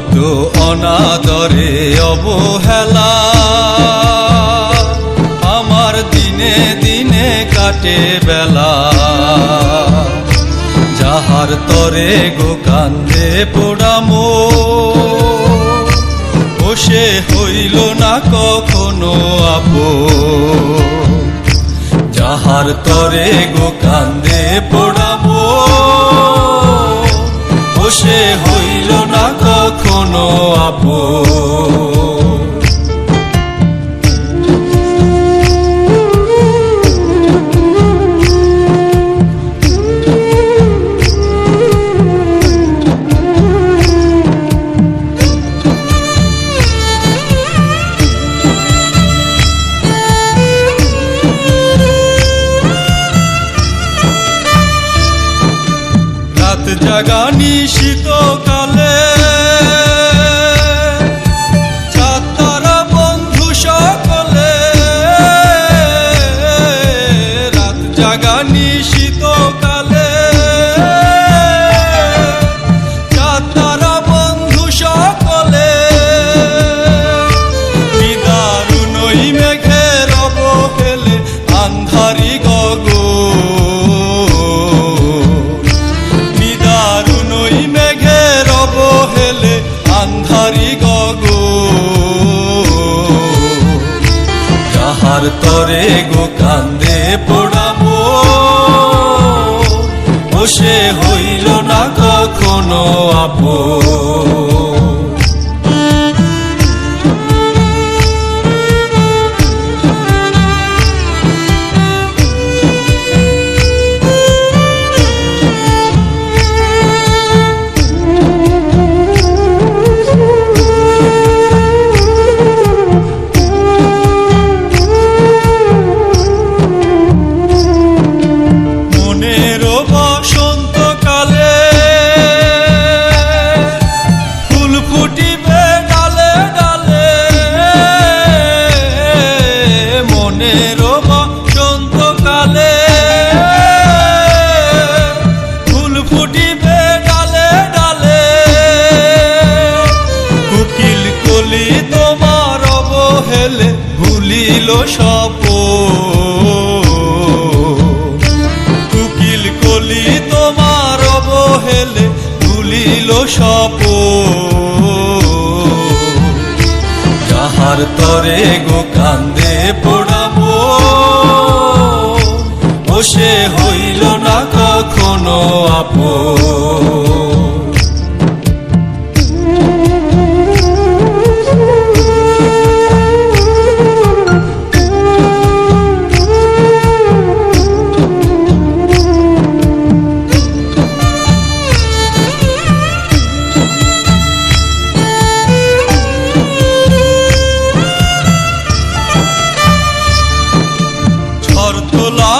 কত অনাদরে অবহেলা। আমার দিনে দিনে কাটে বেলা। যাহার তরে গো কান্দে পোড়ামো। বসে হইল না কখনো আপো যাহার তরে গো কান্দে পোড়ামো। বসে হইল না কখনো আপো। রাত জাগানি শীতকালে তরে গো কান্দে পোড়াবো। বসে হইল না কখনো আপো ভুলিল সপ কুকিল কলি তোমার অবহেলে ভুলিল সপ যাহার তরে গো কান্দে পোড়াবো বসে হইল না কখনো আপো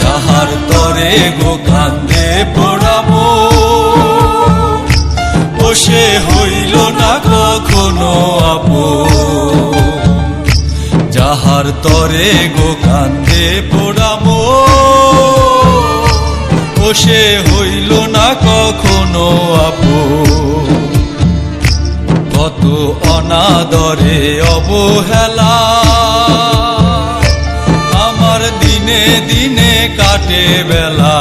যাহার তরে গো কান্দে পোড়াবো বসে হইল না কখনো আপো। যাহার তরে গো কান্দে পোড়াবো বসে হইল না কখনো আপো। অনাদরে অবহেলা। আমার দিনে দিনে কাটে বেলা।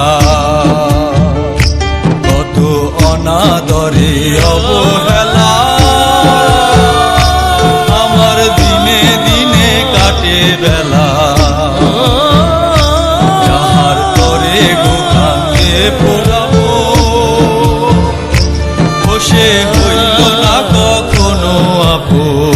কত অনাদরে অবহেলা। আমার দিনে দিনে কাটে বেলা। por